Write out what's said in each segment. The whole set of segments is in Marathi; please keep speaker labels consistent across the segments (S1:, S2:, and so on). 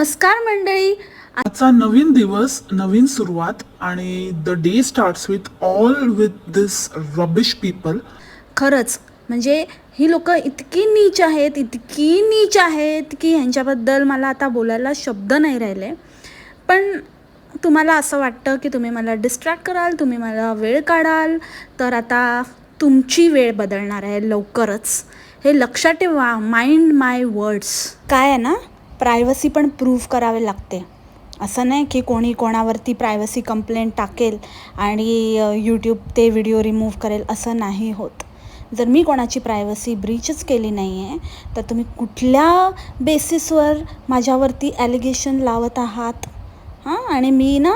S1: नमस्कार मंडळी.
S2: आजचा नवीन दिवस नवीन सुरुवात आणि the day starts with all with this rubbish people
S1: खरंच म्हणजे ही लोक इतकी नीच आहेत इतकी नीच आहेत की ह्यांच्याबद्दल मला आता बोलायला शब्द नाही राहिले. पण तुम्हाला असं वाटतं की तुम्ही मला डिस्ट्रॅक्ट कराल तुम्ही मला वेळ काढाल तर आता तुमची वेळ बदलणार आहे लवकरच. हे लक्षात ठेवा माइंड माय वर्ड्स काय आहे ना? प्रायव्हसी पण प्रूव्ह करावे लागते. असं नाही की कोणी कोणावरती प्रायव्हसी कंप्लेंट टाकेल आणि यूट्यूब ते व्हिडिओ रिमूव्ह करेल असं नाही होत. जर मी कोणाची प्रायव्हसी ब्रीचच केली नाही आहे तर तुम्ही कुठल्या बेसिसवर माझ्यावरती ॲलिगेशन लावत आहात? हां? आणि मी ना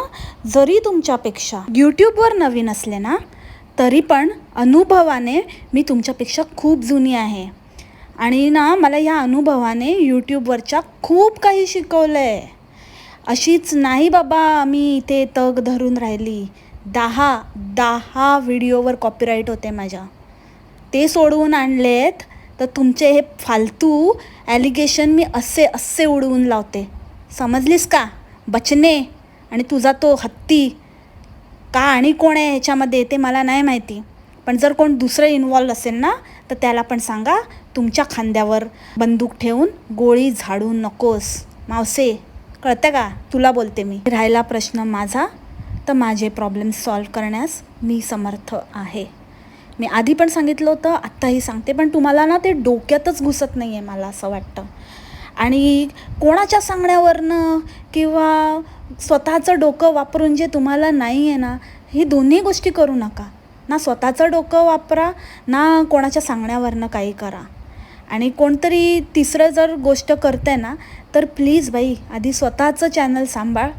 S1: जरी तुमच्यापेक्षा यूट्यूबवर नवीन असले ना तरी पण अनुभवाने मी तुमच्यापेक्षा खूप जुनी आहे. आणि ना मला या अनुभवाने यूट्यूबवरच्या खूप काही शिकवलं आहे अशीच नाही बाबा मी इथे तग धरून राहिली. दहा दहा व्हिडिओवर कॉपीराईट होते माझ्या. ते सोडवून आणलेत तर तुमचे हे फालतू ॲलिगेशन मी असे असे उडवून लावते. समजलीस का? बचने. आणि तुझा तो हत्ती. का आणि कोण आहे ह्याच्यामध्ये ते मला नाही माहिती. पण जर कोण दुसरं इन्वॉल्व असेल ना तर त्याला पण सांगा. तुमच्या खांद्यावर बंदूक ठेवून गोळी झाडू नकोस. मावसे कळतं का? तुला बोलते मी. राहिला प्रश्न माझा तर माझे प्रॉब्लेम सॉल्व करण्यास मी समर्थ आहे. मी आधी पण सांगितलं होतं आत्ताही सांगते पण तुम्हाला ना ते डोक्यातच घुसत नाही आहे मला असं वाटतं. आणि कोणाच्या सांगण्यावरनं किंवा स्वतःचं डोकं वापरून जे तुम्हाला नाही आहे ना ही दोन्ही गोष्टी करू नका. ना स्वतःचं डोकं वापरा ना कोणाच्या सांगण्यावरनं काही करा. आणि कोणतरी तिसरं जर गोष्ट करते ना तर प्लीज बाई आधी स्वतःचं चॅनल सांभाळ.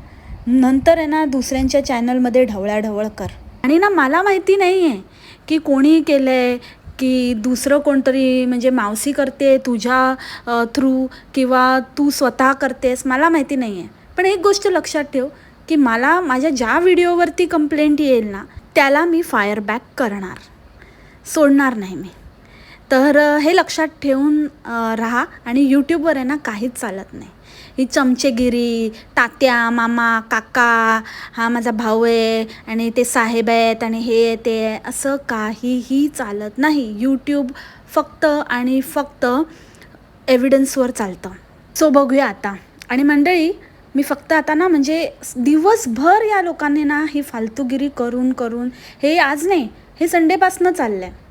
S1: नंतर आहे ना दुसऱ्यांच्या चॅनलमध्ये ढवळाढवळ कर. आणि ना मला माहिती नाही आहे की कोणी केलं आहे की दुसरं कोणतरी म्हणजे मावसी करते तुझ्या थ्रू किंवा तू स्वतः करतेस मला माहिती नाही आहे पण एक गोष्ट लक्षात ठेव की मला माझ्या ज्या व्हिडिओवरती कंप्लेंट येईल ना त्याला मी फायर बॅक करणार. सोडणार नाही मी. तर हे लक्षात ठेवून राहा आणि यूट्यूबवर आहे ना काहीच चालत नाही. ही चमचेगिरी तात्या मामा काका हा माझा भाऊ आहे आणि ते साहेब आहेत आणि हे ते असं काहीही चालत नाही. यूट्यूब फक्त आणि फक्त एव्हिडन्सवर चालतं. सो बघूया आता. आणि मंडळी मी फक्त आता ना म्हणजे दिवसभर या लोकांनी ना ही फालतूगिरी करून करून हे आज नाही हे संडेपासनं चाललं आहे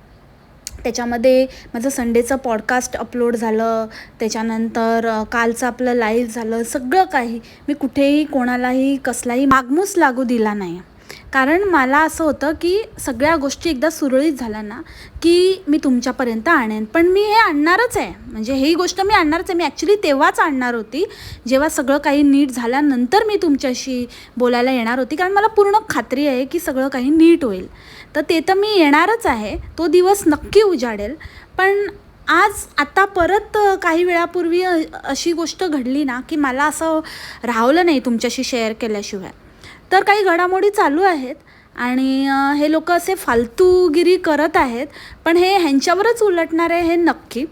S1: त्याच्यामध्ये माझं संडेचं पॉडकास्ट अपलोड झालं. त्याच्यानंतर कालचं आपलं लाईव्ह झालं. सगळं काही. मी कुठेही कोणालाही कसलाही मागमूस लागू दिला नाही. कारण मला असं होतं की सगळ्या गोष्टी एकदा सुरळीत झाल्या ना की मी तुमच्यापर्यंत आणेन. पण मी हे आणणारच आहे. म्हणजे ही गोष्ट मी आणणारच आहे. मी ॲक्च्युली तेव्हाच आणणार होती. जेव्हा सगळं काही नीट झाल्यानंतर मी तुमच्याशी बोलायला येणार होती. कारण मला पूर्ण खात्री आहे की सगळं काही नीट होईल. तर ते तर मी येणारच आहे. तो दिवस नक्की उजाडेल. पण आज आता परत काही वेळापूर्वी अशी गोष्ट घडली ना की मला असं राहवलं नाही तुमच्याशी शेअर केल्याशिवाय. तर काही घडामोडी चालू आहेत आणि हे लोक असे फालतूगिरी करत आहेत. पण हे ह्यांच्यावरच उलटणार आहे हे नक्की.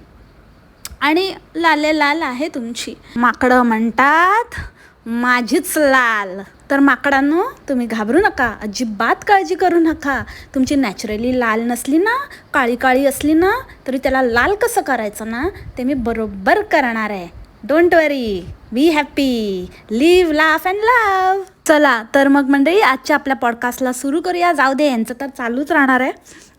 S1: आणि लाले लाल आहे तुमची. माकडं म्हणतात माझीच लाल. तर माकडांनो तुम्ही घाबरू नका. अजिबात काळजी करू नका. तुमची नॅचरली लाल नसली ना काळी काळी असली ना तरी त्याला लाल कसं करायचं ना ते मी बरोबर करणार आहे. Don't worry be happy live laugh and love चला तर मग मंडळी आजच्या आपल्या पॉडकास्टला सुरू करूया. जाऊ दे यांचं तर चालूच राहणार आहे.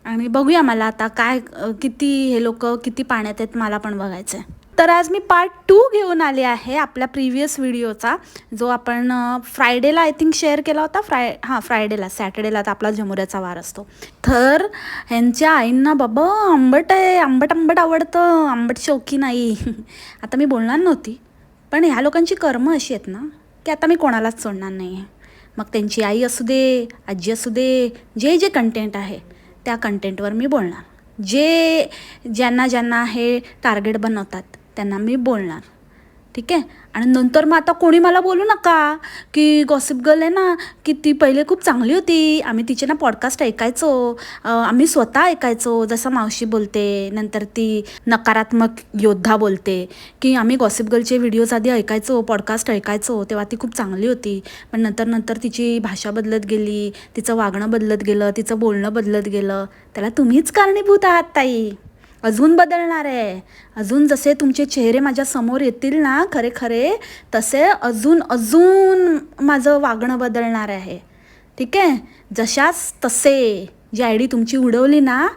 S1: आणि बघूया मला आता काय किती हे लोक किती पाण्यात आहेत मला पण बघायचं आहे तर आज मी पार्ट टू घेऊन आले आहे आपल्या प्रिव्हियस व्हिडिओचा जो आपण फ्रायडेला आय थिंक शेअर केला होता. फ्राय हां फ्रायडेला सॅटर्डेला तर आपला जमुऱ्याचा वार असतो. तर ह्यांच्या आईंना बाबा आंबट आहे आंबट आंबट आवडतं आंबट शौकी नाही आता मी बोलणार नव्हती पण ह्या लोकांची कर्म अशी आहेत ना की आता मी कोणालाच सोडणार नाही आहे मग त्यांची आई असू दे आजी असू दे जे जे कंटेंट आहे त्या कंटेंटवर मी बोलणार. जे ज्यांना ज्यांना हे टार्गेट बनवतात त्यांना मी बोलणार. ठीक आहे? आणि नंतर मग आता कोणी मला बोलू नका की गॉसिप गर्ल आहे ना की ती पहिले खूप चांगली होती. आम्ही तिचे ना पॉडकास्ट ऐकायचो. आम्ही स्वतः ऐकायचो. जसं मावशी बोलते नंतर ती नकारात्मक योद्धा बोलते की आम्ही गॉसिप गर्लचे व्हिडिओज आधी ऐकायचो पॉडकास्ट ऐकायचो तेव्हा ती खूप चांगली होती. पण नंतर नंतर तिची भाषा बदलत गेली तिचं वागणं बदलत गेलं तिचं बोलणं बदलत गेलं. त्याला तुम्हीच कारणीभूत आहात ताई. अजून बदलणार आहे. अजून जसे तुमचे चेहरे माझ्यासमोर येतील ना खरे खरे तसे अजून अजून माझं वागणं बदलणार आहे. ठीक आहे? जशाच तसे जी आय डी तुमची उडवली ना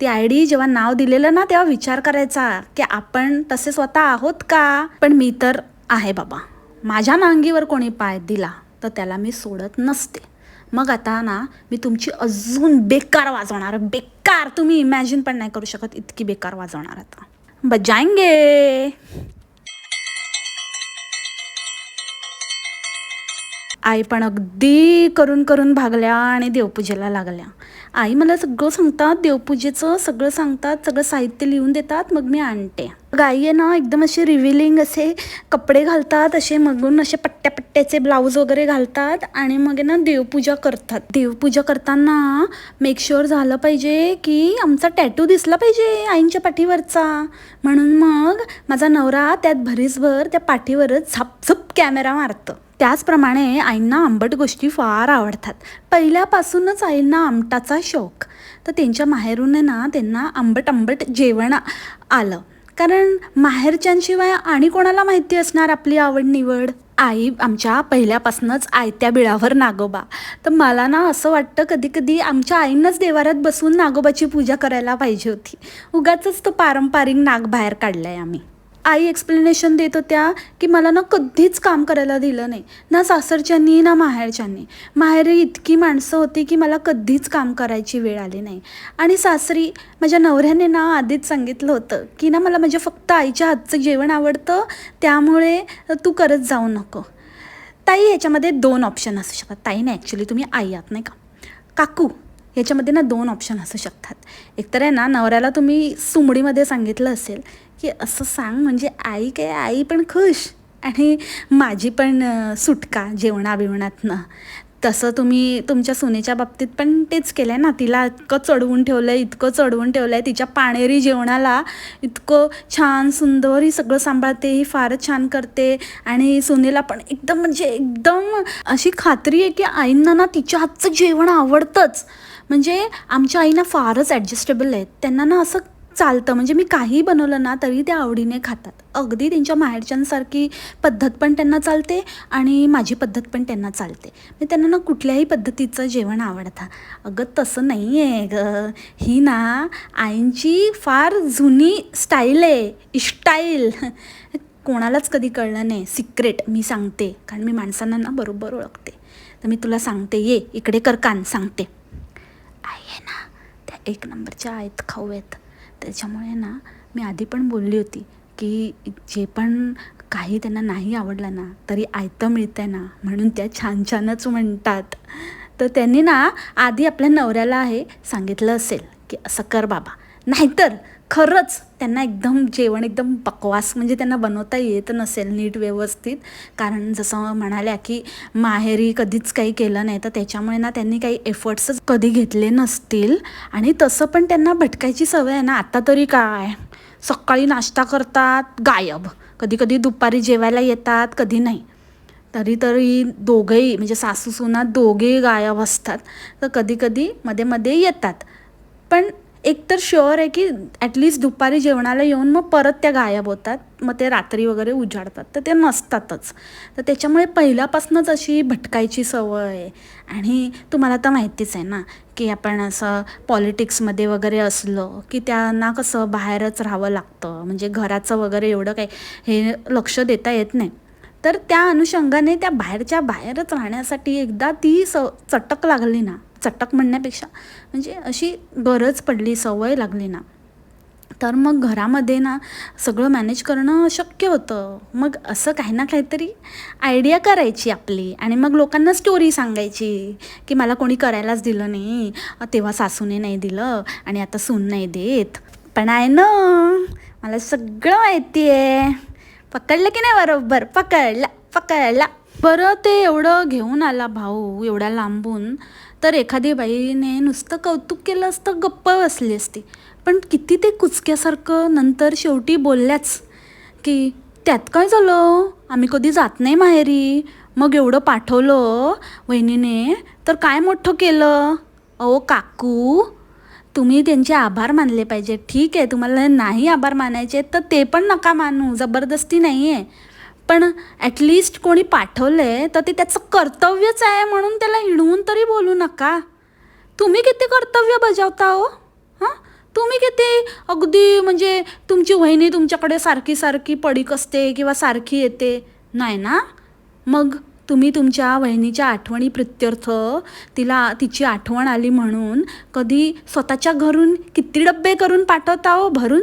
S1: ती आय डी जेव्हा नाव दिलेलं ना तेव्हा विचार करायचा की आपण तसे स्वतः आहोत का? पण मी तर आहे बाबा. माझ्या नांगीवर कोणी पाय दिला तर त्याला मी सोडत नसते. मग आता ना मी तुमची अजून बेकार वाजवणार. बेकार तुम्ही इमॅजिन पण नाही करू शकत इतकी बेकार वाजवणार आता. बजायंगे आई पण अगदी करून करून भागल्या आणि देवपूजेला लागल्या. आई मला सगळं सांगतात देवपूजेचं सगळं सांगतात सगळं साहित्य लिहून देतात मग मी आणते. गाई आहे ना एकदम असे रिव्हिलिंग असे कपडे घालतात असे मगून असे पट्ट्या पट्ट्याचे ब्लाऊज वगैरे घालतात आणि मग आहे ना देवपूजा करतात. देवपूजा करताना मेक शुअर झालं पाहिजे की आमचा टॅटू दिसला पाहिजे आईंच्या पाठीवरचा. म्हणून मग माझा नवरा त्यात भरीसभर त्या पाठीवरच झपझप कॅमेरा मारतं. त्याचप्रमाणे आईंना आंबट गोष्टी फार आवडतात. पहिल्यापासूनच आईंना आमटाचा शौक. तर त्यांच्या माहेरून ना त्यांना आंबट आंबट जेवण आलं. कारण माहेरच्यांशिवाय आणि कोणाला माहिती असणार आपली आवड निवड? आई आमच्या पहिल्यापासूनच आयत्या बिळावर नागोबा. तर मला ना असं वाटतं कधी कधी आमच्या आईनंच देवारात बसून नागोबाची पूजा करायला पाहिजे होती. उगाच तो पारंपरिक नाग बाहेर काढलाय आम्ही. आई एक्सप्लेनेशन देत होत्या की मला ना कधीच काम करायला दिलं नाही. ना सासरच्यांनी ना माहेरच्यांनी. माहेरी इतकी माणसं होती की मला कधीच काम करायची वेळ आली नाही. आणि सासरी माझ्या नवऱ्याने ना आधीच सांगितलं होतं की ना मला माझ्या फक्त आईच्या हातचं जेवण आवडतं त्यामुळे तू करत जाऊ नको. ताई याच्यामध्ये दोन ऑप्शन असू शकतात. ताई नाही ॲक्च्युली तुम्ही आई आहात नाही का? काकू याच्यामध्ये ना दोन ऑप्शन असू शकतात. एकतर आहे ना नवऱ्याला तुम्ही सुमडीमध्ये सांगितलं असेल की असं सांग म्हणजे आई काय आई पण खुश आणि माझी पण सुटका जेवणा बिवणातनं तसं तुम्ही तुमच्या सुनेच्या बाबतीत पण तेच केलं आहे ना तिला इतकं चढवून ठेवलं आहे इतकं चढवून ठेवलं आहे तिच्या पाणेरी जेवणाला इतकं छान सुंदर ही सगळं सांभाळते ही फारच छान करते आणि सुनेला पण एकदम म्हणजे एकदम अशी खात्री आहे की आईंना ना तिच्या हातचं जेवण आवडतंच. म्हणजे आमच्या आईना फारच ॲडजस्टेबल आहेत. त्यांना ना असं चालतं. म्हणजे मी काही बनवलं ना तरी त्या आवडीने खातात. अगदी त्यांच्या माहेरच्यांसारखी पद्धत पण त्यांना चालते आणि माझी पद्धत पण त्यांना चालते. मी त्यांना ना कुठल्याही पद्धतीचं जेवण आवडतं. अगं तसं नाही आहे ग. ही ना आईंची फार जुनी स्टाईल आहे. इस्टाईल कोणालाच कधी कळलं नाही. सिक्रेट मी सांगते. कारण मी माणसांना ना बरोबर ओळखते. तर मी तुला सांगते. ये इकडे कर कान. सांगते. आई आहे ना त्या एक नंबरच्या आहेत खाऊ आहेत. त्याच्यामुळे ना मी आधी पण बोलली होती की जे पण काही त्यांना नाही आवडलं ना तरी आयतं मिळतं आहे ना म्हणून त्या छान छानच म्हणतात. तर त्यांनी ना आधी आपल्या नवऱ्याला हे सांगितलं असेल की असं कर बाबा. नाहीतर खरंच त्यांना एकदम जेवण एकदम बकवास म्हणजे त्यांना बनवता येत नसेल नीट व्यवस्थित. कारण जसं म्हणाल्या की माहेरी कधीच काही केलं नाही तर त्याच्यामुळे ना त्यांनी काही एफर्ट्सच कधी घेतले नसतील. आणि तसं पण त्यांना भटकायची सवय आहे ना आता तरी काय? सकाळी नाश्ता करतात गायब. कधी कधी दुपारी जेवायला येतात कधी नाही. तरी तरी दोघेही म्हणजे सासू सुना दोघेही गायब असतात. तर कधी कधी मध्ये मध्ये येतात. पण एक तर शुअर आहे की ॲटलिस्ट दुपारी जेवणाला येऊन मग परत त्या गायब होतात. मग ते रात्री वगैरे उजाडतात. तर ते नसतातच. तर त्याच्यामुळे पहिल्यापासूनच अशी भटकायची सवय आहे. आणि तुम्हाला तर माहितीच आहे ना की आपण असं पॉलिटिक्समध्ये वगैरे असलो की त्यांना कसं बाहेरच राहावं लागतं. म्हणजे घराचं वगैरे एवढं काही हे लक्ष देता येत नाही. तर त्या अनुषंगाने त्या बाहेरच्या बाहेरच राहण्यासाठी एकदा ती स चटक लागली ना चटक म्हणण्यापेक्षा म्हणजे अशी गरज पडली सवय लागली ना. तर मग घरामध्ये ना सगळं मॅनेज करणं शक्य होतं. मग असं काही ना काहीतरी आयडिया करायची आपली. आणि मग लोकांना स्टोरी सांगायची की मला कोणी करायलाच दिलं नाही. तेव्हा सासूने नाही दिलं आणि आता सून नाही देत. पण आहे ना मला सगळं माहिती आहे पकडलं की नाही बरोबर? पकडला पकडला. बरं ते एवढं घेऊन आला भाऊ एवढ्या लांबून. तर एखादी बाईने नुसतं कौतुक केलं असतं गप्प बसली असती. पण किती ते कुचक्यासारखं नंतर शेवटी बोलल्याच की त्यात काय झालं? आम्ही कधी जात नाही माहेरी. मग एवढं पाठवलं वहिनीने तर काय मोठं केलं? अहो काकू तुम्ही त्यांचे आभार मानले पाहिजे. ठीक आहे तुम्हाला नाही आभार मानायचे तर ते पण नका मानू. जबरदस्ती नाही आहे पण ॲटलिस्ट कोणी पाठवलं आहे तर ते त्याचं कर्तव्यच आहे म्हणून त्याला हिणवून तरी बोलू नका. तुम्ही किती कर्तव्य बजावता हो? हां? तुम्ही किती अगदी म्हणजे तुमची वहिनी तुमच्याकडे सारखी सारखी पडीक असते किंवा सारखी येते. नाही ना? मग? तुम्ही तुमच्या वहिनीच्या आठवणी प्रित्यर्थ तिला तिची आठवण आली म्हणून कधी स्वतःच्या घरून किती डब्बे करून पाठवता हो भरून?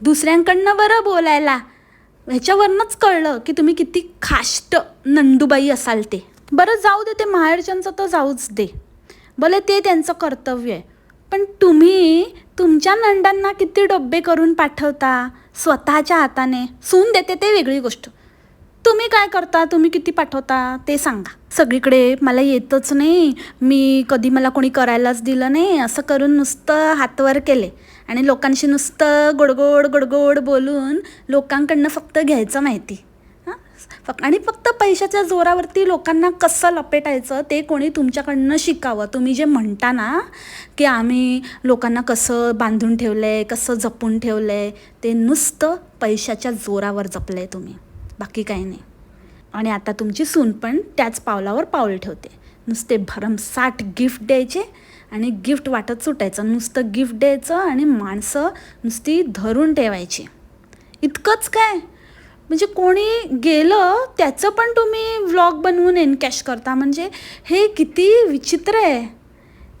S1: दुसऱ्यांकडनं बरं बोलायला. ह्याच्यावरनंच कळलं की तुम्ही किती खाष्ट नंदुबाई असाल ते. बरं जाऊ दे ते माहेरच्यांचं तर जाऊच दे. भले ते त्यांचं कर्तव्य आहे पण तुम्ही तुमच्या नंडांना किती डब्बे करून पाठवता? स्वतःच्या हाताने. सून देते ते वेगळी गोष्ट. तुम्ही काय करता? तुम्ही किती पाठवता? ते सांगा. सगळीकडे मला येतच नाही. मी कधी मला कोणी करायलाच दिलं नाही. असं करून नुसतं हातवर केले. आणि लोकांशी नुसतं गोडगोड गोडगोड बोलून लोकांकडनं फक्त घ्यायचं माहिती. हां? आणि फक्त पैशाच्या जोरावरती लोकांना कसं लपेटायचं ते कोणी तुमच्याकडनं शिकावं. तुम्ही जे म्हणता ना की आम्ही लोकांना कसं बांधून ठेवलं आहे कसं जपून ठेवलं आहे ते नुसतं पैशाच्या जोरावर जपलं आहे तुम्ही. बाकी काही नाही. आणि आता तुमची सून पण त्याच पावलावर पाऊल ठेवते. नुसते भरमसाठ गिफ्ट द्यायचे आणि गिफ्ट वाटत सुटायचं. नुसतं गिफ्ट द्यायचं आणि माणसं नुसती धरून ठेवायची. इतकंच काय? म्हणजे कोणी गेलं त्याचं पण तुम्ही व्लॉग बनवून एनकॅश करता. म्हणजे हे किती विचित्र आहे.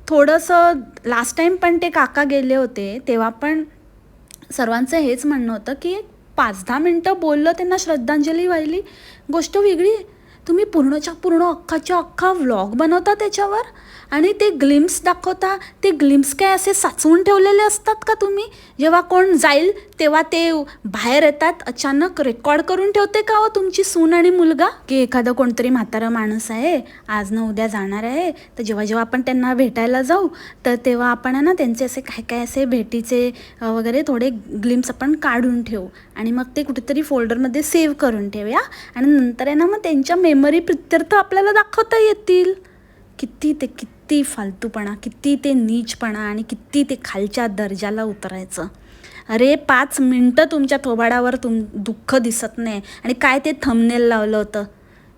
S1: थोडंसं लास्ट टाईम पण ते काका गेले होते तेव्हा पण सर्वांचं हेच म्हणणं होतं की पाच दहा मिनटं बोललं त्यांना श्रद्धांजली वाहिली. गोष्ट वेगळी. तुम्ही पूर्णच्या पूर्ण अख्खाच्या अख्खा व्लॉग बनवता त्याच्यावर? आणि ते ग्लिम्स दाखवता ते ग्लिम्स काय असे साचवून ठेवलेले असतात का तुम्ही? जेव्हा कोण जाईल तेव्हा ते बाहेर येतात अचानक रेकॉर्ड करून ठेवते का हो तुमची सून आणि मुलगा? की एखादं कोणतरी म्हातारा माणूस आहे आज ना उद्या जाणार आहे तर जेव्हा जेव्हा आपण त्यांना भेटायला जाऊ तर तेव्हा आपण आहे ना त्यांचे असे काय काय असे भेटीचे वगैरे थोडे ग्लिम्स आपण काढून ठेवू. आणि मग ते कुठेतरी फोल्डरमध्ये सेव्ह करून ठेवूया. आणि नंतर आहे ना मग त्यांच्या मेमरी प्रित्यर्थ आपल्याला दाखवता येतील. किती ते किती किती फालतूपणा किती ते नीचपणा आणि किती ते खालच्या दर्जाला उतरायचं. अरे पाच मिनटं तुमच्या थोबाडावर तुम दुःख दिसत नाही. आणि काय ते थंबनेल लावलं होतं?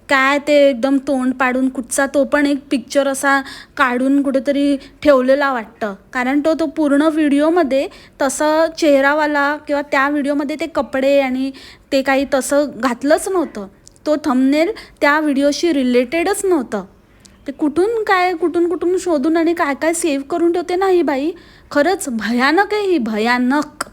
S1: काय ते एकदम तोंड पाडून कुठचा तो पण एक पिक्चर असा काढून कुठेतरी ठेवलेला वाटतं. कारण तो तो पूर्ण व्हिडिओमध्ये तसं चेहरावाला किंवा त्या व्हिडिओमध्ये ते कपडे आणि ते काही तसं घातलंच नव्हतं. तो थंबनेल त्या व्हिडिओशी रिलेटेडच नव्हतं. ते कुठून काय कुठून कुठून शोधून आणि काय काय सेव्ह करून ठेवते ना ही बाई? खरंच भयानक आहे ही भयानक.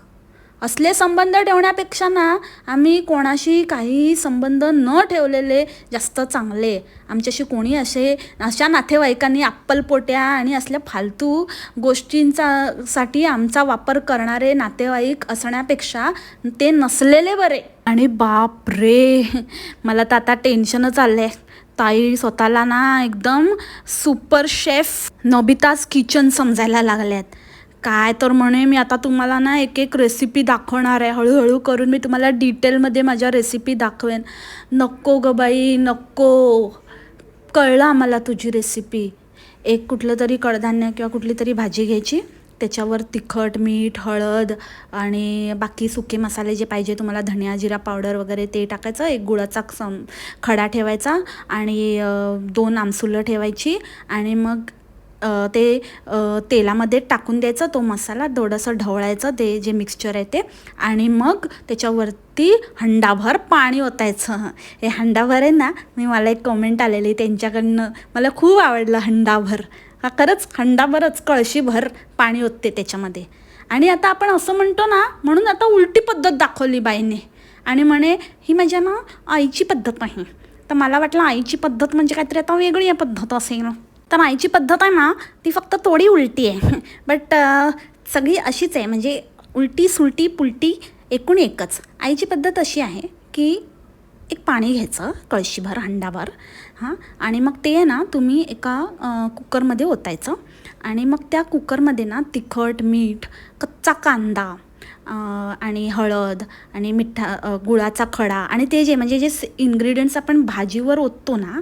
S1: असले संबंध ठेवण्यापेक्षा ना आम्ही कोणाशी काही संबंध न ठेवलेले जास्त चांगले. आमच्याशी कोणी असे अशा नातेवाईकांनी अप्पलपोट्या आणि असल्या फालतू गोष्टींचा साठी आमचा वापर करणारे नातेवाईक असण्यापेक्षा ते नसलेले बरे. आणि बाप रे मला तर आता टेन्शनच आलं आहे ताई स्वतःला ना एकदम सुपर शेफ नबिताज किचन समजायला लागल्यात काय तर म्हणे मी आता तुम्हाला ना एक एक रेसिपी दाखवणार आहे. हळूहळू करून मी तुम्हाला डिटेलमध्ये माझ्या रेसिपी दाखवेन. नको ग बाई नको. कळलं आम्हाला तुझी रेसिपी एक कुठलं तरी कडधान्य किंवा कुठली तरी भाजी घ्यायची? त्याच्यावर तिखट मीठ हळद आणि बाकी सुके मसाले जे पाहिजे तुम्हाला धनिया जिरा पावडर वगैरे ते टाकायचं. एक गुळाचा सम खडा ठेवायचा आणि दोन आमसुलं ठेवायची आणि मग ते तेलामध्ये टाकून द्यायचं. तो मसाला थोडंसं ढवळायचं ते जे मिक्सचर आहे ते. आणि मग त्याच्यावरती हंडाभर पाणी ओतायचं. हे हंडाभर आहे ना मी मला एक कमेंट आलेली त्यांच्याकडनं मला खूप आवडलं हंडाभर. हा खरंच हंडाभरच कळशीभर पाणी ओतते त्याच्यामध्ये. आणि आता आपण असं म्हणतो ना म्हणून आता उलटी पद्धत दाखवली बाईने. आणि म्हणे ही माझ्या ना आईची पद्धत आहे तर मला वाटलं आईची पद्धत म्हणजे काहीतरी आता वेगळी आहे पद्धत असेल. तर आईची पद्धत आहे ना ती फक्त थोडी उलटी आहे. बट सगळी अशीच आहे. म्हणजे उलटी सुलटी पुलटी एकूण एकच. आईची पद्धत अशी आहे की एक पाणी घ्यायचं कळशीभर हंडाभर. हां? आणि मग ते आहे ना तुम्ही एका कुकरमध्ये ओतायचं. आणि मग त्या कुकरमध्ये ना तिखट मीठ कच्चा कांदा आणि हळद आणि मिठा गुळाचा खडा आणि ते जे म्हणजे जे इन्ग्रेडियंट्स आपण भाजीवर ओततो ना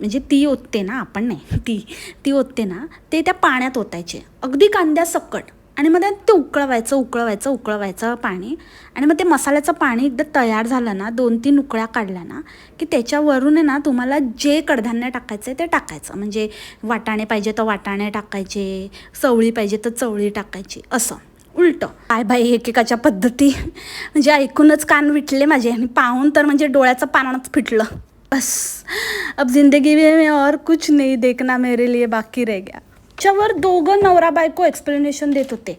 S1: म्हणजे ती ओतते ना आपण नाही ती ती ओतते ना ते त्या पाण्यात ओतायचे. अगदी कांद्यासकट. आणि मग ते उकळवायचं उकळवायचं उकळवायचं पाणी. आणि मग ते मसाल्याचं पाणी एकदा तयार झालं ना दोन तीन उकळ्या काढल्या ना की त्याच्यावरून आहे ना तुम्हाला जे कडधान्य टाकायचं आहे ते टाकायचं. म्हणजे वाटाणे पाहिजे तर वाटाणे टाकायचे चवळी पाहिजे तर चवळी टाकायची असं. उलटं. काय बाई एकेकाच्या पद्धती? म्हणजे ऐकूनच कान विटले माझे. आणि पाहून तर म्हणजे डोळ्याचं पानाच फिटलं. बस. अब जिंदगी में और कुछ नहीं देखना मेरे लिए बाकी रह गया. आमच्यावर दोघं नवरा बायको एक्सप्लेनेशन देत होते.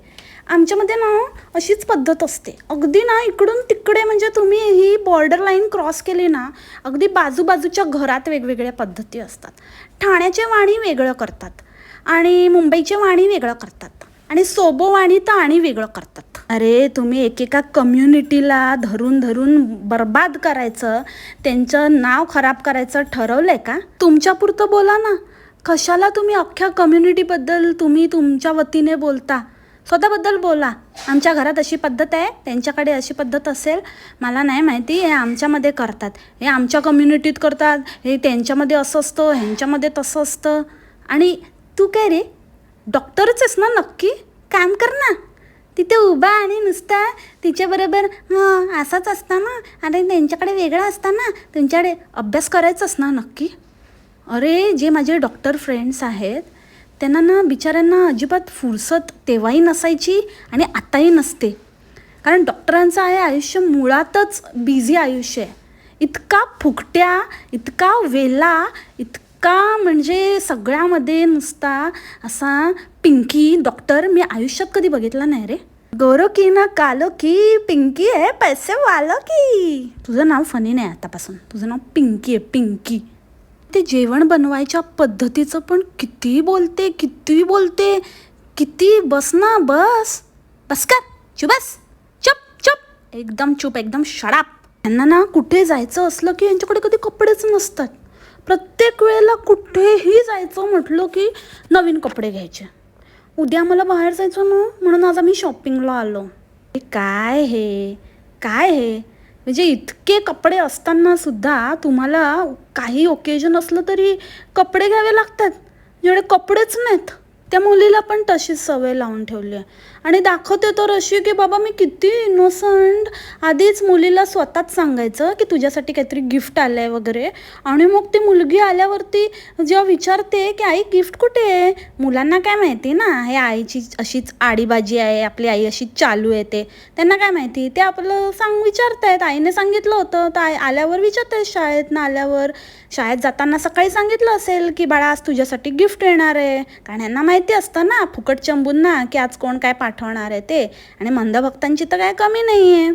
S1: आमच्यामध्ये ना अशीच पद्धत असते. अगदी ना इकडून तिकडे म्हणजे तुम्ही ही बॉर्डर लाईन क्रॉस केली ना अगदी बाजूबाजूच्या घरात वेगवेगळ्या पद्धती असतात. ठाण्याचे वाणी वेगळं करतात आणि मुंबईचे वाणी वेगळं करतात आणि सोबो वाणी तर आणि वेगळं करतात. अरे तुम्ही एकेका कम्युनिटीला धरून धरून बर्बाद करायचं त्यांचं नाव खराब करायचं ठरवलं आहे का? तुमच्यापुरतं बोला ना. कशाला तुम्ही अख्ख्या कम्युनिटीबद्दल तुम्ही तुमच्या वतीने बोलता? स्वतःबद्दल बोला. आमच्या घरात अशी पद्धत आहे. त्यांच्याकडे अशी पद्धत असेल. मला नाही माहिती. हे आमच्यामध्ये करतात. हे आमच्या कम्युनिटीत करतात. हे त्यांच्यामध्ये असं असतं. ह्यांच्यामध्ये तसं असतं. आणि तू काय रे? डॉक्टरच आहेस ना नक्की? काम कर ना. तिथे उभा आणि नुसता तिच्याबरोबर हां असाच असता ना आणि त्यांच्याकडे वेगळा असताना. तुमच्याकडे अभ्यास करायचाच ना नक्की? अरे जे माझे डॉक्टर फ्रेंड्स आहेत त्यांना ना बिचाऱ्यांना अजिबात फुरसत तेव्हाही नसायची आणि आताही नसते. कारण डॉक्टरांचं आहे आयुष्य मुळातच बिझी आयुष्य आहे. इतका फुकट्या इतका वेला इतका म्हणजे सगळ्यामध्ये नुसता असा पिंकी डॉक्टर मी आयुष्यात कधी बघितला नाही रे. गौरव की ना कालो की पिंकी आहे पैसे वालो की. तुझं नाव फनी नाही आतापासून. तुझं नाव पिंकी आहे पिंकी. ते जेवण बनवायच्या पद्धतीचं पण किती बोलते किती बोलते किती बस ना बस. बस कर चुबस चुप चुप. एकदम चुप एकदम शडाप यांना ना कुठे जायचं असलं की यांच्याकडे कधी कपडेच नसतात. प्रत्येक वेळेला कुठेही जायचं म्हटलं की नवीन कपडे घ्यायचे. उद्या मला बाहेर जायचं ना म्हणून आज आम्ही शॉपिंगला आलो. हे काय हे? काय हे? म्हणजे इतके कपडे असताना सुद्धा तुम्हाला काही ओकेजन असलं तरी कपडे घ्यावे लागतात. जेवढे कपडेच नाहीत. त्या मुलीला पण तशीच सवय लावून ठेवली आहे. आणि दाखवते तर अशी की बाबा मी किती इनोसंट आधीच मुलीला स्वतःच सांगायचं की तुझ्यासाठी काहीतरी गिफ्ट आलं आहे वगैरे. आणि मग ती मुलगी आल्यावरती जेव्हा विचारते की आई गिफ्ट कुठे आहे? मुलांना काय माहिती ना? हे आईची अशीच आडीबाजी आहे आपली आई अशीच चालू आहे ते. त्यांना काय माहिती? ते आपलं सांग विचारतायत. आईने सांगितलं होतं. तर आई आल्यावर विचारतायत शाळेत. ना आल्यावर शाळेत जाताना सकाळी सांगितलं असेल की बाळा आज तुझ्यासाठी गिफ्ट येणार आहे. कारण यांना माहिती असतं ना फुकट चंबूंना की आज कोण काय पाठवणार आहे ते. आणि मंदभक्तांची तर काय कमी नाही आहे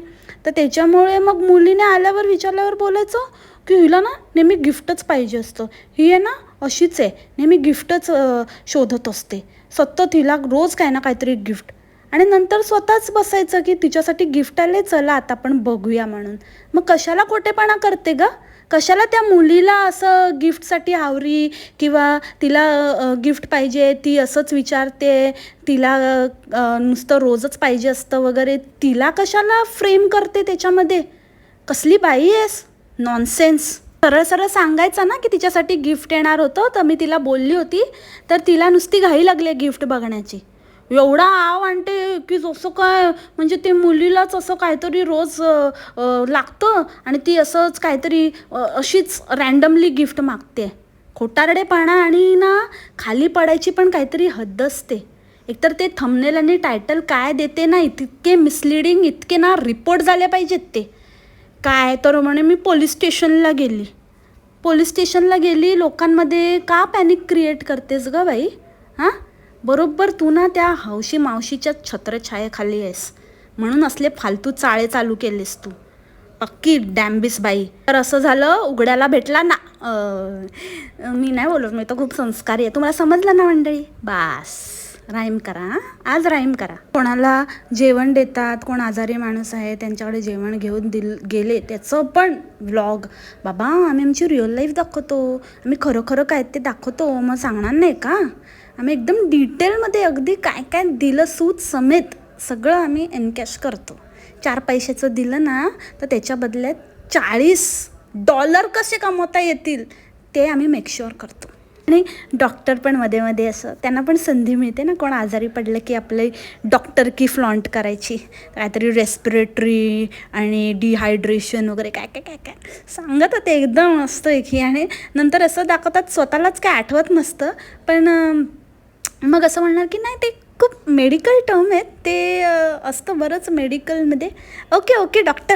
S1: तर त्याच्यामुळे मग मुलीने आल्यावर विचारल्यावर बोलायचं की हिला ना नेहमी गिफ्टच पाहिजे असतं. ही आहे ना अशीच आहे. नेहमी गिफ्टच शोधत असते. सतत हिला रोज काय ना काहीतरी गिफ्ट. आणि नंतर स्वतःच बसायचं की तिच्यासाठी गिफ्ट आले चला आता आपण बघूया म्हणून. मग कशाला खोटेपणा करते ग? कशाला त्या मुलीला असं गिफ्टसाठी हावरी किंवा तिला गिफ्ट पाहिजे ती असंच विचारते तिला नुसतं रोजच पाहिजे असतं वगैरे तिला कशाला फ्रेम करते त्याच्यामध्ये? कसली बाई आहेस? नॉनसेन्स सरळ सरळ सांगायचं ना की तिच्यासाठी गिफ्ट येणार होतं तर मी तिला बोलली होती तर तिला नुसती घाई लागली गिफ्ट बघण्याची. एवढा आव आणते की जसं काय म्हणजे ते मुलीलाच असं काहीतरी रोज लागतं आणि ती असंच काहीतरी अशीच रॅन्डमली गिफ्ट मागते. खोटारडेपणा आणि ना खाली पडायची पण काहीतरी हद्द असते. एकतर ते थंबनेल आणि टायटल काय देते ना इतके मिसलिडिंग इतके ना रिपोर्ट झाले पाहिजेत ते. काय तर म्हणे मी पोलीस स्टेशनला गेली. पोलीस स्टेशनला गेली लोकांमध्ये का पॅनिक क्रिएट करतेस ग बाई? हां? बरोबर तू ना त्या हौशी मावशीच्या छत्रछायेखाली आहेस. म्हणून असले फालतू चाळे चालू केलेस तू. पक्की डॅम्बिस बाई. तर असं झालं उघड्याला भेटला ना. मी नाही बोलत मी तर खूप संस्कारी आहे. तुम्हाला समजलं ना मंडळी? बास. राईम करा आज राईम करा. कोणाला जेवण देतात कोण आजारी माणूस आहे त्यांच्याकडे जेवण घेऊन दिल गेले त्याचं पण व्लॉग बाबा आम्ही आमची रिअल लाईफ दाखवतो. आम्ही खरं खरं काय ते दाखवतो मग सांगणार नाही का? आम्ही एकदम डिटेलमध्ये अगदी काय काय दिलं सूत समेत सगळं आम्ही एनकॅश करतो. चार पैशाचं दिलं ना तर त्याच्या बदल्यात चाळीस डॉलर कसे कमवता येतील ते आम्ही मेकश्युअर करतो. आणि डॉक्टर पण मध्ये मध्ये असं त्यांना पण संधी मिळते ना कोण आजारी पडलं की आपले डॉक्टर की फ्लॉन्ट करायची. काहीतरी रेस्पिरेटरी आणि डिहायड्रेशन वगैरे काय काय काय काय. सांगत होते एकदम मस्त एक ही. आणि नंतर असं दाखवतात स्वतःलाच काय आठवत नसतं पण मग असं म्हणणार की नाही ते खूप मेडिकल टर्म आहेत. ते असतं बरंच मेडिकलमध्ये ओके ओके डॉक्टर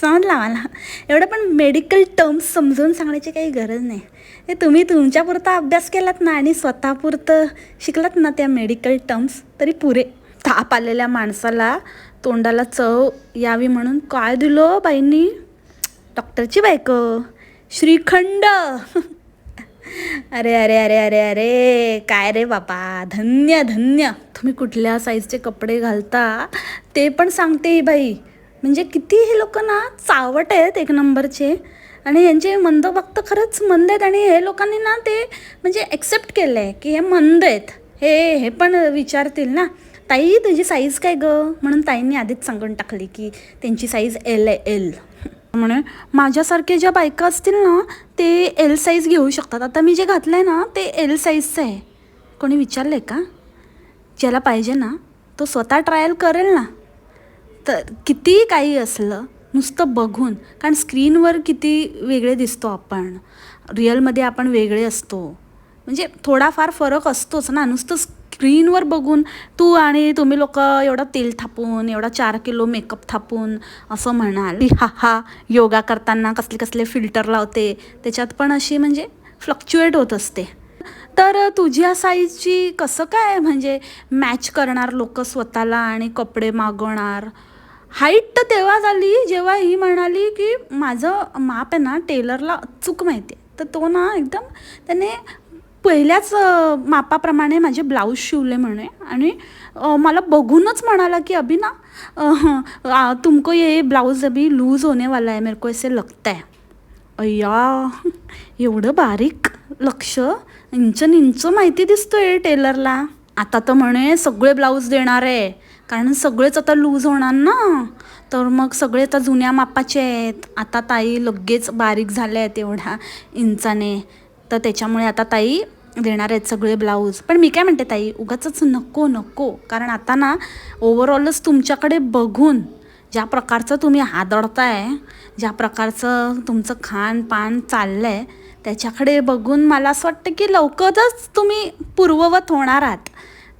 S1: समजला मला एवढं पण मेडिकल टर्म्स समजून सांगण्याची काही गरज नाही. हे तुम्ही तुमच्यापुरता अभ्यास केलात ना आणि स्वतःपुरतं शिकलात ना त्या मेडिकल टर्म्स तरी पुरे. ताप आलेल्या माणसाला तोंडाला चव यावी म्हणून काय दिलं बाईंनी? डॉक्टरची बायको. श्रीखंड. अरे अरे अरे अरे अरे. काय रे बाबा? धन्य धन्य. तुम्ही कुठल्या साईजचे कपडे घालता? ते पण सांगते ही बाई. म्हणजे किती हे लोक ना चावट आहेत एक नंबरचे. आणि यांचे मंद भक्त खरंच मंद आहेत आणि हे लोकांनी ना ते म्हणजे ॲक्सेप्ट केलं आहे की हे मंद आहेत. हे हे पण विचारतील ना. ताई तुझी साईज काय गं? म्हणून ताईंनी आधीच सांगून टाकली की त्यांची साईज एल आहे एल म्हणे माझ्यासारखे ज्या बायका असतील ना ते एल साईज घेऊ शकतात. आता मी जे घातलं आहे ना ते एल साईजचं आहे. कोणी विचारलं आहे का? ज्याला पाहिजे ना तो स्वतः ट्रायल करेल ना. तर किती काही असलं नुसतं बघून. कारण स्क्रीनवर किती वेगळे दिसतो आपण. रिअलमध्ये आपण वेगळे असतो. म्हणजे थोडाफार फरक असतोच ना. नुसतं स्क्रीनवर बघून तू आणि तुम्ही लोक एवढं तेल थापून एवढा चार किलो मेकअप थापून असं म्हणाल. हा हा योगा करताना कसले कसले फिल्टर लावते त्याच्यात पण अशी म्हणजे फ्लक्च्युएट होत असते. तर तुझ्या साईजची कसं काय म्हणजे मॅच करणार लोक स्वतःला आणि कपडे मागवणार? हाईट तर तेव्हा झाली जेव्हा ही म्हणाली की माझं माप आहे ना टेलरला अचूक माहिती आहे. तर तो ना एकदम त्याने पहिल्याच मापाप्रमाणे माझे ब्लाऊज शिवले म्हणे. आणि मला बघूनच म्हणाला की अभि ना तुमको ये ब्लाऊज अभी लूज होने वाला है मेरे को ऐसे लगता है. अय्या एवढं बारीक लक्ष इंच इंच माहिती दिसतोय टेलरला. आता तर म्हणे सगळे ब्लाऊज देणार आहे. कारण सगळेच आता लूज होणार ना. तर मग सगळे आता जुन्या मापाचे आहेत. आता ताई लगेच बारीक झाल्या आहेत एवढ्या इंचाने. तर त्याच्यामुळे आता ताई देणार आहेत सगळे ब्लाऊज. पण मी काय म्हणते ताई उगाचच नको नको. कारण आता ना ओव्हरऑलच तुमच्याकडे बघून ज्या प्रकारचं तुम्ही हादडताय ज्या प्रकारचं तुमचं खान पान चाललं आहे त्याच्याकडे बघून मला असं वाटतं की लवकरच तुम्ही पूर्ववत होणार आहात.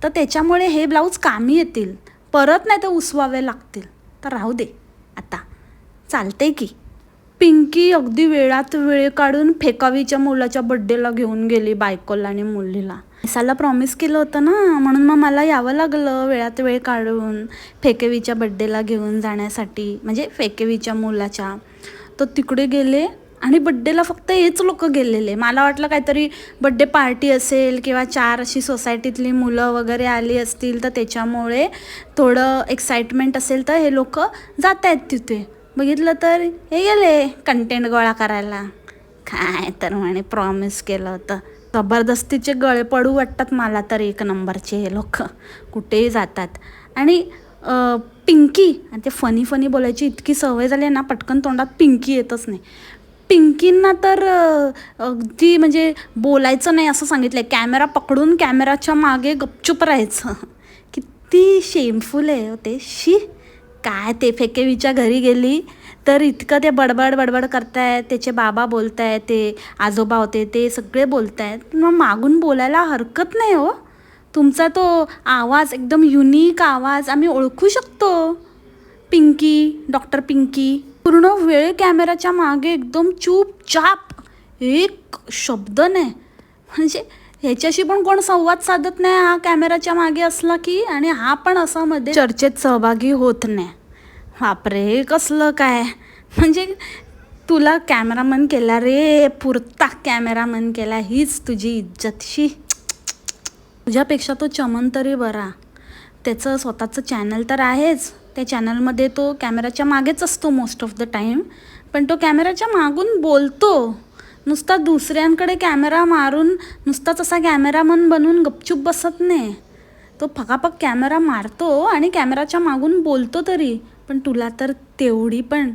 S1: तर त्याच्यामुळे हे ब्लाऊज कामी येतील. परत नाही तर उसवावे लागतील. तर राहू दे आता. चालते की. पिंकी अगदी वेळात वेळ काढून फेकावीच्या मुलाच्या बड्डेला घेऊन गेली बायकोला आणि मुलीला. साला प्रॉमिस केलं होतं ना म्हणून मग मला यावं लागलं वेळात वेळ काढून फेकेवीच्या बड्डेला घेऊन जाण्यासाठी म्हणजे फेकेवीच्या मुलाच्या. तर तिकडे गेले आणि बड्डेला फक्त हेच लोक गेलेले. मला वाटलं काहीतरी बड्डे पार्टी असेल किंवा चार अशी सोसायटीतली मुलं वगैरे आली असतील तर त्याच्यामुळे थोडं एक्साइटमेंट असेल तर हे लोक जात आहेत तिथे. बघितलं तर हे गेले कंटेंट गोळा करायला. काय तर म्हणे प्रॉमिस केलं होतं. जबरदस्तीचे गळे पडू वाटतात मला तर एक नंबरचे हे लोक. कुठेही जातात. आणि पिंकी आणि ते फनी फनी बोलायची इतकी सवय झाली आहे ना पटकन तोंडात पिंकी येतच नाही. पिंकींना तर अगदी म्हणजे बोलायचं नाही असं सांगितलं आहे कॅमेरा पकडून कॅमेराच्या मागे गपचूप राहायचं. किती शेमफुल आहे हो ते. शी! काय ते फेकेवीच्या घरी गेली? तर इतकं ते बडबड बडबड करतायत त्याचे बाबा बोलतायत ते आजोबा होते ते सगळे बोलतायत. मग मागून बोलायला हरकत नाही हो. तुमचा तो आवाज एकदम युनिक आवाज आम्ही ओळखू शकतो. पिंकी डॉक्टर पिंकी पूर्ण वेळ कॅमेराच्या मागे एकदम चूपचाप एक शब्द नाही. म्हणजे ह्याच्याशी पण कोण संवाद साधत नाही. हा कॅमेराच्या मागे असला की आणि हा पण असा मध्ये चर्चेत सहभागी होत नाही. बापरे कसलं काय? म्हणजे तुला कॅमेरामन केला रे पुरता कॅमेरामन केला हीच तुझी इज्जतशी. तुझ्यापेक्षा तो चमन तरी बरा. त्याचं स्वतःचं चॅनल तर आहेच. त्या चॅनलमध्ये तो कॅमेराच्या मागेच असतो मोस्ट ऑफ द टाईम पण तो कॅमेराच्या मागून बोलतो. नुसता दुसऱ्यांकडे कॅमेरा मारून नुसताच असा कॅमेरामन बनून गपचूप बसत नाही. तो फकाफक कॅमेरा मारतो आणि कॅमेराच्या मागून बोलतो तरी पण तुला तर तेवढी पण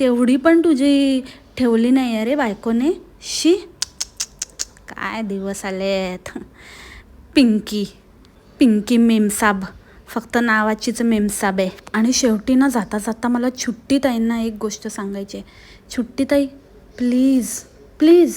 S1: तेवढी पण तुझी ठेवली नाही. आहे रे बायकोने शी काय दिवस आलेत. पिंकी पिंकी मेमसाब फक्त नावाचीच मेमसाब आहे. आणि शेवटी ना जाता जाता मला छुट्टीताईंना एक गोष्ट सांगायची आहे. छुट्टीताई प्लीज प्लीज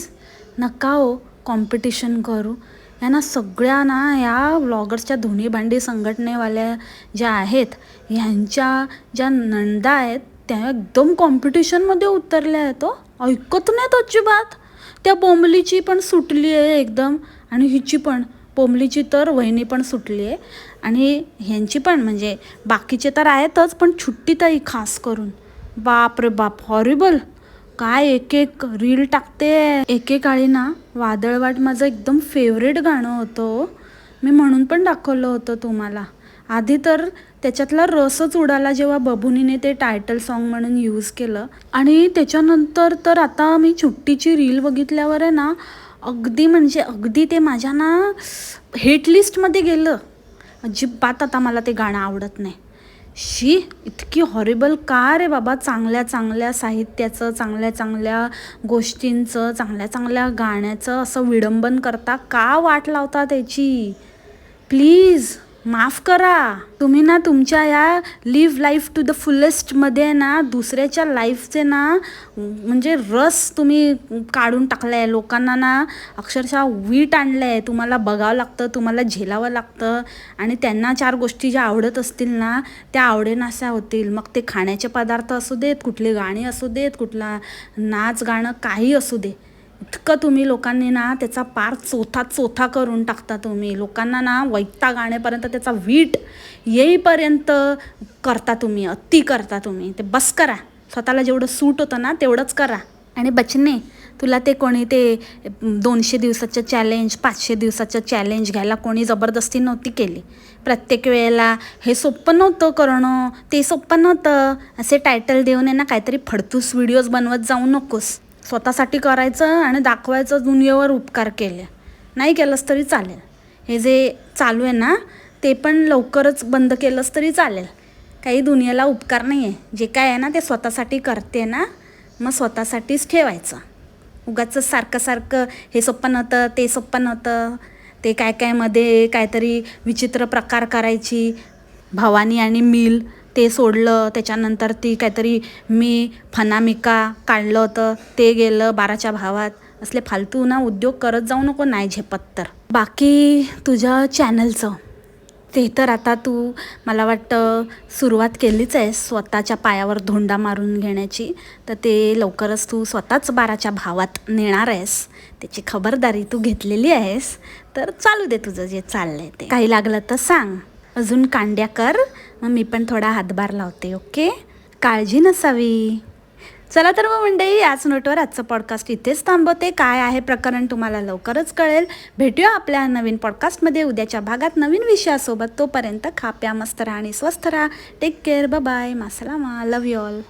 S1: नका हो कॉम्पिटिशन करू. यांना सगळ्या ना या व्लॉगर्सच्या धुणी भांडी संघटनेवाल्या ज्या आहेत ह्यांच्या ज्या नंदा आहेत त्या एकदम कॉम्पिटिशनमध्ये उतरल्या आहेत तो ऐकत नाहीत अजिबात. त्या बोंबलीची पण सुटली आहे एकदम आणि हिची पण. बोंबलीची तर वहिनी पण सुटली आहे. आणि ह्यांची पण म्हणजे बाकीचे तर आहेतच पण छुट्टीताई खास करून. बाप रे बाप हॉरिबल काय एक एक रील टाकते. एकेकाळी ना वादळवाट माझं एकदम फेवरेट गाणं होतं हो. मी म्हणून पण दाखवलं होतं तुम्हाला. आधी तर त्याच्यातला रसच उडाला जेव्हा बबुनीने ते टायटल सॉन्ग म्हणून यूज केलं. आणि त्याच्यानंतर तर आता मी छुट्टीची रील बघितल्यावर आहे ना अगदी म्हणजे अगदी ते माझ्या ना हेटलिस्टमध्ये गेलं. अजिबात आता मला ते गाणं आवडत नाही. शी इतकी हॉरिबल का रे बाबा. चांगल्या चांगल्या साहित्याचं चांगल्या चांगल्या गोष्टींचं चांगल्या चांगल्या गाण्याचं असं विडंबन करता का वाट लावता त्याची? प्लीज माफ करा. तुम्ही ना तुमच्या या लिव्ह लाईफ टू द फुलेस्टमध्ये ना दुसऱ्याच्या लाईफचे ना म्हणजे रस तुम्ही काढून टाकला आहे लोकांना ना अक्षरशः वीट आणलं आहे तुम्हाला बघावं लागतं तुम्हाला झेलावं लागतं. आणि त्यांना चार गोष्टी ज्या आवडत असतील ना त्या आवडेनाशा होतील. मग ते खाण्याचे पदार्थ असू देत कुठली गाणी असू देत कुठला नाच गाणं काही असू दे. इतकं तुम्ही लोकांनी ना त्याचा पार चोथा चोथा करून टाकता तुम्ही. लोकांना ना वैताग आणेपर्यंत त्याचा वीट येईपर्यंत करता तुम्ही अति करता तुम्ही. ते बस करा. स्वतःला जेवढं सूट होतं ना तेवढंच करा. आणि बचने तुला ते कोणी ते दोनशे दिवसाचं चॅलेंज पाचशे दिवसाचं चॅलेंज घ्यायला कोणी जबरदस्ती नव्हती केली. प्रत्येक वेळेला हे सोपं नव्हतं करणं ते सोपं नव्हतं. असे टायटल देऊन आहे ना काहीतरी फडतूस व्हिडिओज बनवत जाऊ नकोस. स्वतःसाठी करायचं आणि दाखवायचं दुनियेवर उपकार केले. नाही केलंस तरी चालेल. हे जे चालू आहे ना ते पण लवकरच बंद केलंस तरी चालेल. काही दुनियेला उपकार नाही आहे जे काय आहे ना ते स्वतःसाठी करते ना मग स्वतःसाठीच ठेवायचं. उगाच सारखं सारखं हे सोप्पं नव्हतं ते सोप्पं नव्हतं. ते काय काय मध्ये काहीतरी विचित्र प्रकार करायची भवानी आणि मिल. ते सोडलं त्याच्यानंतर ती काहीतरी मी फनामिका काढलं होतं ते गेलं बाराच्या भावात. असले फालतू ना उद्योग करत जाऊ नको नाही झेपत तर. बाकी तुझ्या चॅनलचं ते तर आता तू मला वाटतं सुरुवात केलीच आहे स्वतःच्या पायावर धोंडा मारून घेण्याची. तर ते लवकरच तू स्वतःच बाराच्या भावात नेणार आहेस. त्याची खबरदारी तू घेतलेली आहेस. तर चालू दे तुझं जे चाललं आहे ते. काही लागलं तर सांग. अजून कांड्या कर. मग मी पण थोडा हातभार लावते ओके? काळजी नसावी. चला तर मग मंडळी याच नोटवर आजचं पॉडकास्ट इथेच थांबवते. काय आहे प्रकरण तुम्हाला लवकरच कळेल. भेटूया आपल्या नवीन पॉडकास्टमध्ये उद्याच्या भागात नवीन विषयासोबत. तोपर्यंत खा प्या मस्त राहा आणि स्वस्थ राहा. टेक केअर बाय मासलामा लव यू ऑल